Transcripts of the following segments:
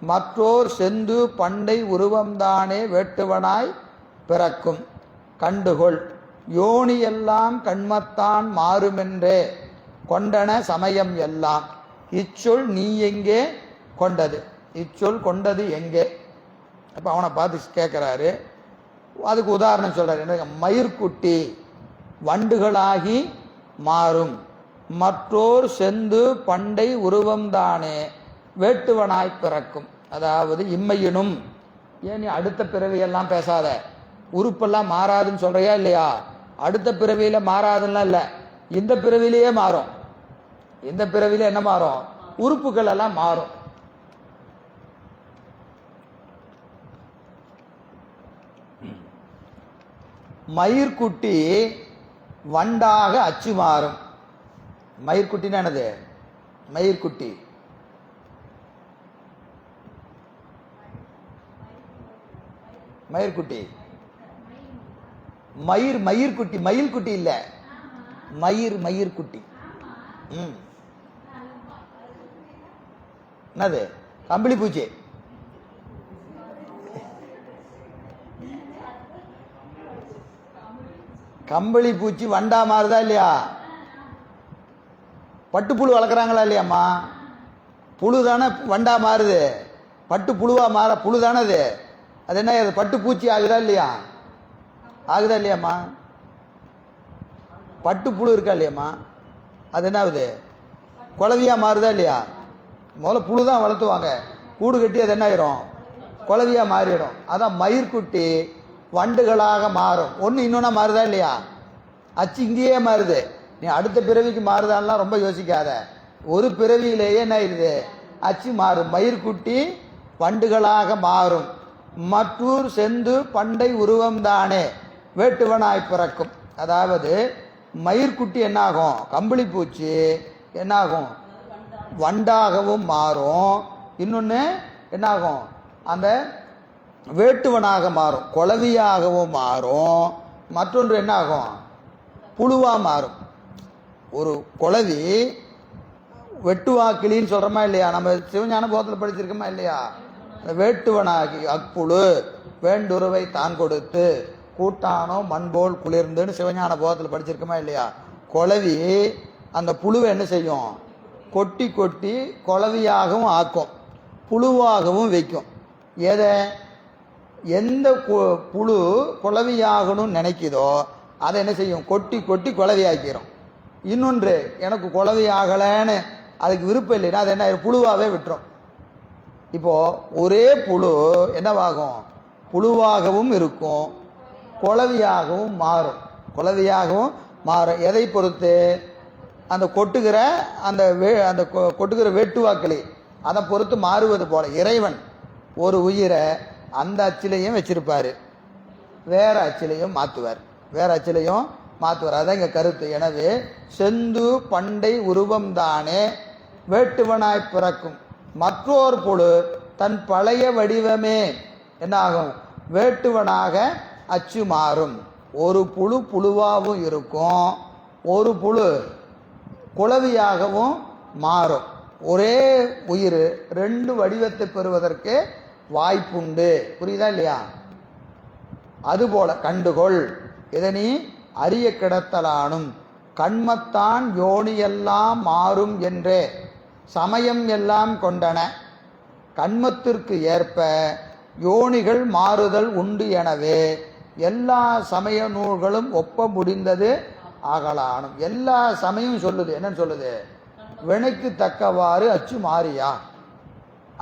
மற்றோர் செந்து பண்டை உருவம்தானே வேட்டுவனாய் பிறக்கும். கண்டுகொள் யோனியெல்லாம் கண்மத்தான் மாறுமென்றே கொண்டன சமயம் எல்லாம். இச்சொல் நீ எங்கே கொண்டது? இச்சொல் கொண்டது எங்கே? அப்போ அவனை பார்த்து கேட்குறாரு. அதுக்கு உதாரணம் சொல்கிறார் என்ன மயிர்குட்டி வண்டுகளாகி மாறும். மற்றோர் செந்து பண்டை உருவம்தானே வேட்டுவனாய் பிறக்கும். அதாவது இம்மையினும். ஏன் நீ அடுத்த பிறவியெல்லாம் பேசாத? உறுப்பெல்லாம் மாறாதுன்னு சொல்றியா இல்லையா? அடுத்த பிறவியில மாறாதுன்னா இல்லை. இந்த பிறவிலேயே மாறும். இந்த பிறவியில என்ன மாறும்? உறுப்புகள் எல்லாம் மாறும். மயிர்குட்டி வண்டாக அச்சு மாறும். மயிர்குட்டின்னு என்னது? மயிர்குட்டி. மயிர்குட்டி. மயிர் மயிர்குட்டி மயில்குட்டி இல்ல. மயிர் மயிர்குட்டி. ம். என்னது? கம்பளி பூச்சி. கம்பளி பூச்சி வண்டா மாறுதா இல்லையா? பட்டுப்புழு வளர்க்குறாங்களா இல்லையாம்மா? புழு தானே வண்டா மாறுது. பட்டு புழுவா மாற புழு தானே அது அது என்ன அது பட்டு பூச்சி ஆகுதா இல்லையா? ஆகுதா இல்லையாம்மா? பட்டு புழு இருக்கா இல்லையாம்மா? அது என்ன ஆகுது? குளவியாக மாறுதா இல்லையா? முதல்ல புழு தான் வளர்த்துவாங்க. கூடு கட்டி அது என்ன ஆயிரும்? குளவியாக மாறிடும். அதான் மயிர்குட்டி வண்டுகளாக மாறும். ஒன்று இன்னொன்னா மாறுதா இல்லையா? அச்சு இங்கேயே மாறுது. நீ அடுத்த பிறவிக்கு மாறுதான்லாம் ரொம்ப யோசிக்காத. ஒரு பிறவியிலேயே என்ன ஆயிடுது? அச்சு மாறும். மயிர்குட்டி வண்டுகளாக மாறும். மற்றூர் செந்து பண்டை உருவம்தானே. வேட்டுவனாய் பிறக்கும். அதாவது மயிர்குட்டி என்னாகும்? கம்பளி பூச்சி என்னாகும்? வண்டாகவும் மாறும். இன்னொன்று என்னாகும்? அந்த வேட்டுவனாக மாறும். குளவியாகவும் மாறும். மற்றொன்று என்னாகும்? புழுவாக மாறும். ஒரு குளவி வெட்டுவாக்கிளின்னு சொல்கிறோமா இல்லையா? நம்ம சிவஞான போதத்தில் படிச்சிருக்கோமா இல்லையா? வேட்டுவனாகி அக்குழு வேண்டுருவை தான் கொடுத்து கூட்டானோ மண்போல் குளிர்ந்துன்னு சிவஞான போதத்தில் படிச்சிருக்கோமா இல்லையா? குளவி அந்த புழுவை என்ன செய்யும்? கொட்டி கொட்டி குளவியாகவும் ஆக்கும் புழுவாகவும் வைக்கும். எதை? எந்த கு- புழு குளவியாகணும்னு நினைக்குதோ அதை என்ன செய்யும்? கொட்டி கொட்டி குளவியாக்கிறோம் இன்னொன்று எனக்கு குளவி ஆகலைன்னு அதுக்கு விருப்பம் இல்லைன்னா அது என்ன புழுவாகவே விட்டுரும். இப்போது ஒரே புழு என்னவாகும்? புழுவாகவும் இருக்கும். குளவியாகவும் மாறும். குளவியாகவும் மாறும். எதை பொறுத்து? அந்த கொட்டுகிற அந்த வே அந்த கொ- கொட்டுகிற வெட்டுவாக்களி அதை பொறுத்து மாறுவது போல. இறைவன் ஒரு உயிரை அந்த அச்சிலையும் வச்சிருப்பார். வேற அச்சிலையும் மாற்றுவார் வேற அச்சிலையும் மாற்றுவார் அதான் எங்கள் கருத்து. எனவே செந்து பண்டை உருவம் தானே வேட்டுவனாய் பிறக்கும். மற்றோர் புழு தன் பழைய வடிவமே. என்னாகும்? வேட்டுவனாக அச்சு மாறும். ஒரு புழு புழுவாகவும் இருக்கும். ஒரு புழு குளவியாகவும் மாறும். ஒரே உயிர் ரெண்டு வடிவத்தை பெறுவதற்கு வாய்ப்புண்டு. புரியுதா இல்லையா? அதுபோல கண்டுகொள். இதனி அரிய கிடத்தலானும். கண்மத்தான் யோனியெல்லாம் மாறும் என்றே. சமயம் எல்லாம் கொண்டன. கண்மத்திற்கு ஏற்ப யோனிகள் மாறுதல் உண்டு எனவே எல்லா சமய நூல்களும் ஒப்ப முடிந்தது ஆகலானும். எல்லா சமயம் சொல்லுது. என்னன்னு சொல்லுது? வினைக்கு தக்கவாறு அச்சு மாறியா?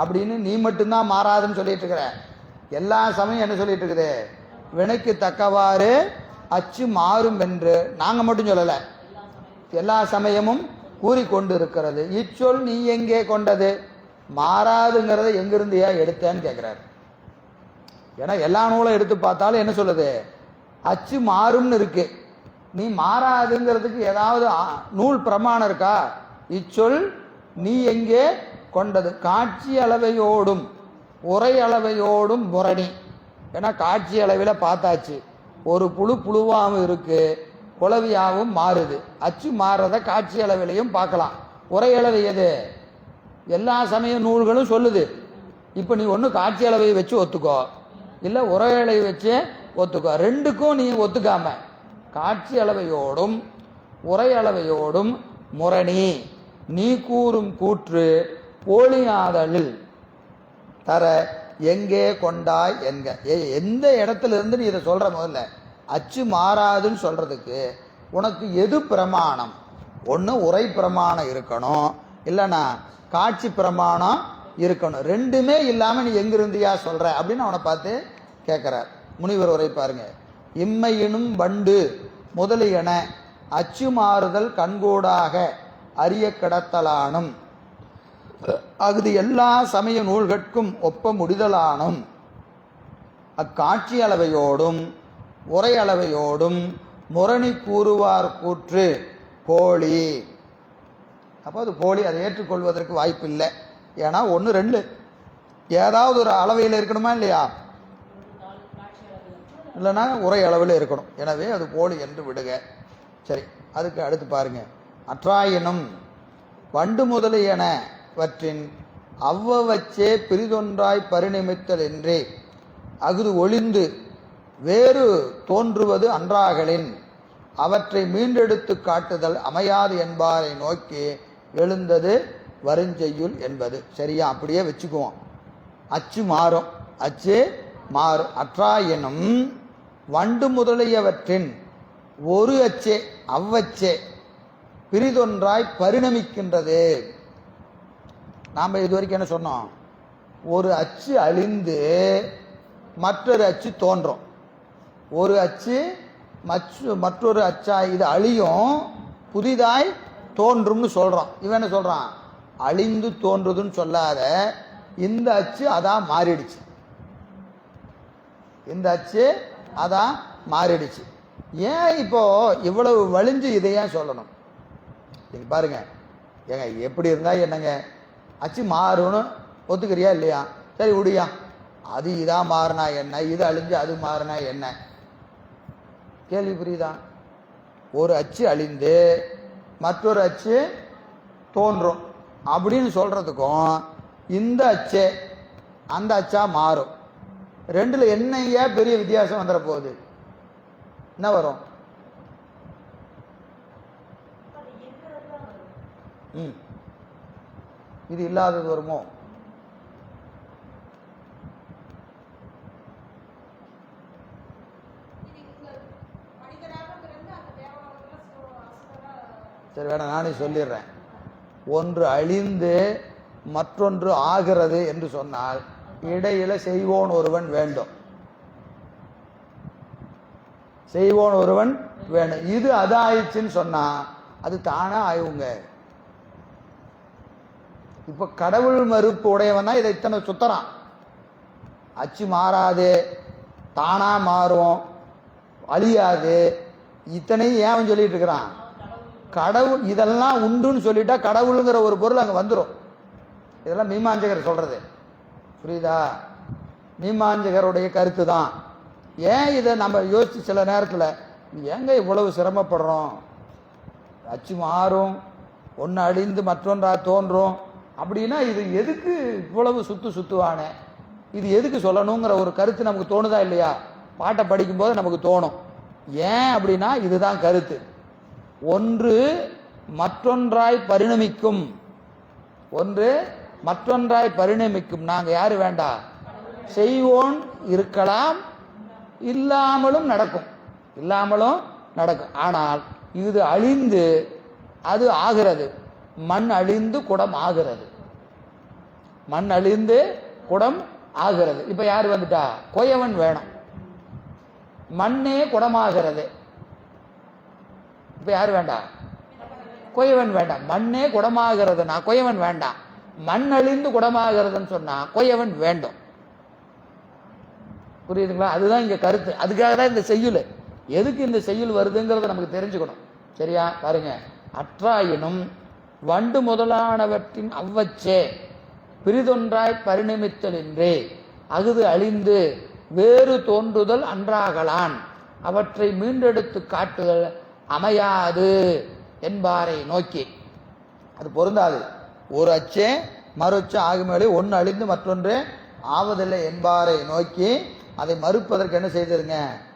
அப்படின்னு நீ மட்டும்தான் மாறாதுன்னு சொல்லிட்டு இருக்கிற. எல்லா சமயம் என்ன சொல்லிட்டு இருக்குது? வினைக்கு தக்கவாறு அச்சு மாறும் என்று. நாங்கள் மட்டும் சொல்லலை. எல்லா சமயமும் கூறிக்கொண்டு இருக்கிறது இச்சொல் நீ எங்கே கொண்டது? மாறாதுங்கிறத எங்கிருந்து ஏன் எடுத்தேன்னு கேட்குறாரு ஏன்னா எல்லா நூலும் எடுத்து பார்த்தாலும் என்ன சொல்லுது? அச்சு மாறும்னு இருக்கு. நீ மாறாதுங்கிறதுக்கு ஏதாவது நூல் பிரமாணம் இருக்கா? இச்சொல் நீ எங்கே கொண்டது? காட்சி அளவையோடும் உரை அளவையோடும் முரணி. ஏன்னா காட்சி அளவில் பார்த்தாச்சு. ஒரு புழு புழுவாகவும் இருக்குது குளவியாகவும் மாறுது. அச்சு மாறுறத காட்சி அளவிலையும் பார்க்கலாம். உரை அளவு எது? எல்லா சமய நூல்களும் சொல்லுது. இப்போ நீ ஒன்று காட்சி அளவை வச்சு ஒத்துக்கோ. இல்லை உரையளவை வச்சு ஒத்துக்கோ. ரெண்டுக்கும் நீ ஒத்துக்காம. காட்சி அளவையோடும் உரையளவையோடும் முரணி. நீ கூறும் கூற்று போலியாதலில் தர எங்கே கொண்டாய் என்க. எ- எந்த இடத்துல இருந்து நீ இதை சொல்ற முதல்ல? அச்சு மாறாதுன்னு சொல்கிறதுக்கு உனக்கு எது பிரமாணம்? ஒன்று உரை பிரமாணம் இருக்கணும். இல்லைன்னா காட்சி பிரமாணம் இருக்கணும். ரெண்டுமே இல்லாமல் நீ எங்கிருந்தியா சொல்கிற அப்படின்னு அவனை பார்த்து கேட்குறார் முனிவர் உரை பாருங்க. இம்மையினும் வண்டு முதலியன அச்சு மாறுதல் கண்கூடாக அறிய கிடத்தலானும். அஃது எல்லா சமய நூல்கட்கும் ஒப்ப முடிதலானும். அக்காட்சி அளவையோடும் உரையளவையோடும் முரணி கூறுவார் கூற்று போலி. அப்போ அது போலி அதை ஏற்றுக்கொள்வதற்கு வாய்ப்பு இல்லை ஏன்னா ஒன்று ரெண்டு. ஏதாவது ஒரு அளவையில் இருக்கணுமா இல்லையா? இல்லைன்னா உரை அளவில் இருக்கணும். எனவே அது போலி என்று விடுக. சரி அதுக்கு அடுத்து பாருங்க. அற்றாயினும் வண்டு முதலியனவற்றின் அவ்வவச்சே பிரிதொன்றாய் பரிணமித்தல் என்றே அகுது ஒளிந்து வேறு தோன்றுவது அன்றாகலின். அவற்றை மீண்டெடுத்து காட்டுதல் அமையாது என்பாரை நோக்கி எழுந்தது வருஞ்செய்யுள் என்பது. சரியா? அப்படியே வச்சுக்குவோம். அச்சு மாறும். அச்சு மாறும் அற்றாயினும் வண்டு முதலியவற்றின் ஒரு அச்சே அவ்வச்சே பிரிதொன்றாய் பரிணமிக்கின்றது. நாம் இது வரைக்கும் என்ன சொன்னோம்? ஒரு அச்சு அழிந்து மற்றொரு அச்சு தோன்றும். ஒரு அச்சு மற்றொரு அச்சா இது அழியும் புதிதாய் தோன்றும்னு சொல்கிறோம் இவன் என்ன சொல்கிறான் அழிந்து தோன்றுதுன்னு சொல்லாத இந்த அச்சு அதான் மாறிடுச்சு. இந்த அச்சு அதான் மாறிடுச்சு. ஏன் இப்போ இவ்வளவு வலிஞ்சு இதை ஏன் சொல்லணும்? நீங்கள் பாருங்க. ஏங்க எப்படி இருந்தால் என்னங்க? அச்சு மாறும்னு ஒத்துக்கிறியா இல்லையா? சரி விடியா அது இதாக மாறினா என்ன? இது அழிஞ்சு அது மாறினா என்ன? கேள்வி புரியுதா? ஒரு அச்சு அழிந்து மற்றொரு அச்சு தோன்றும். அப்படின்னு சொல்றதுக்கும் இந்த அச்சு அந்த அச்சா மாறும். ரெண்டுல என்னையா பெரிய வித்தியாசம் வந்துட போகுது? என்ன வரும். ம். இது இல்லாதது வருமோ? சரி வேணாம் நானே சொல்லிடுறேன். ஒன்று அழிந்து மற்றொன்று ஆகிறது என்று சொன்னால் இடையில செய்வோன் ஒருவன் வேண்டும். செய்வோன் ஒருவன் வேணும் இது அது சொன்னா அது தானா ஆயுங்க. இப்ப கடவுள் மறுப்பு உடையவன் தான் இதை இத்தனை சுத்தறான். அச்சு மாறாது தானா மாறும் அழியாது. இத்தனையும் ஏன் சொல்லிட்டு இருக்கிறான்? கடவுள் இதெல்லாம் உண்டுன்னு சொல்லிட்டா கடவுளுங்கிற ஒரு பொருள் அங்கே வந்துடும் இதெல்லாம் மீமாஞ்சகர் சொல்றது. புரியுதா? மீமாஞ்சகருடைய கருத்து தான் ஏன் இதை நம்ம யோசிச்சு சில நேரத்தில் ஏங்க இவ்வளவு சிரமப்படுறோம்? அச்சு மாறும் ஒன்று அழிந்து மற்றொன்றா தோன்றும். அப்படின்னா இது எதுக்கு இவ்வளவு சுத்து சுத்துவானே? இது எதுக்கு சொல்லணுங்கிற ஒரு கருத்து நமக்கு தோணுதா இல்லையா? பாட்டை படிக்கும்போது நமக்கு தோணும். ஏன் அப்படின்னா இதுதான் கருத்து. ஒன்று மற்றொன்றாய் பரிணமிக்கும். ஒன்று மற்றொன்றாய் பரிணமிக்கும். நாங்க யாரு வேண்டாம் செய்வோன் இருக்கலாம் இல்லாமலும் நடக்கும். இல்லாமலும் நடக்கும். ஆனால் இது அழிந்து அது ஆகிறது. மண் அழிந்து குடம் ஆகிறது. மண் அழிந்து குடம் ஆகிறது. இப்ப யார் வந்துட்டா? கொயவன் வேணும். மண்ணே குடமாகிறது. இப்ப யார் வேண்டாம் கொயவன் வேண்டாம் மண்ணே குடமாகிறதுனா கொயவன் வேண்டாம் மண் அழிந்து குடமாகிறதுன்னு சொன்னா கொயவன் வேண்டும். புரியுதுங்களா? அதுதான் இங்க கருத்து. அதுக்காக தான் இந்த செய்யுள். எதுக்கு இந்த செய்யுள் வருதுங்கிறத நமக்கு தெரிஞ்சுக்கணும். சரியா? பாருங்க. அற்றாயினும் வண்டு முதலானவற்றின் அவ்வச்சே பிரிதொன்றாய் பரிணமித்தலின்றி அகுது அழிந்து வேறு தோன்றுதல் அன்றாகலான். அவற்றை மீண்டெடுத்து காட்டுதல் அமையாது என்பாரை நோக்கி. அது பொருந்தாது. ஒரு அச்சே மறு அச்சு ஆகுமேலே ஒன்று அழிந்து மற்றொன்று ஆவதில்லை என்பாரை நோக்கி அதை மறுப்பதற்கு என்ன செய்திருங்க?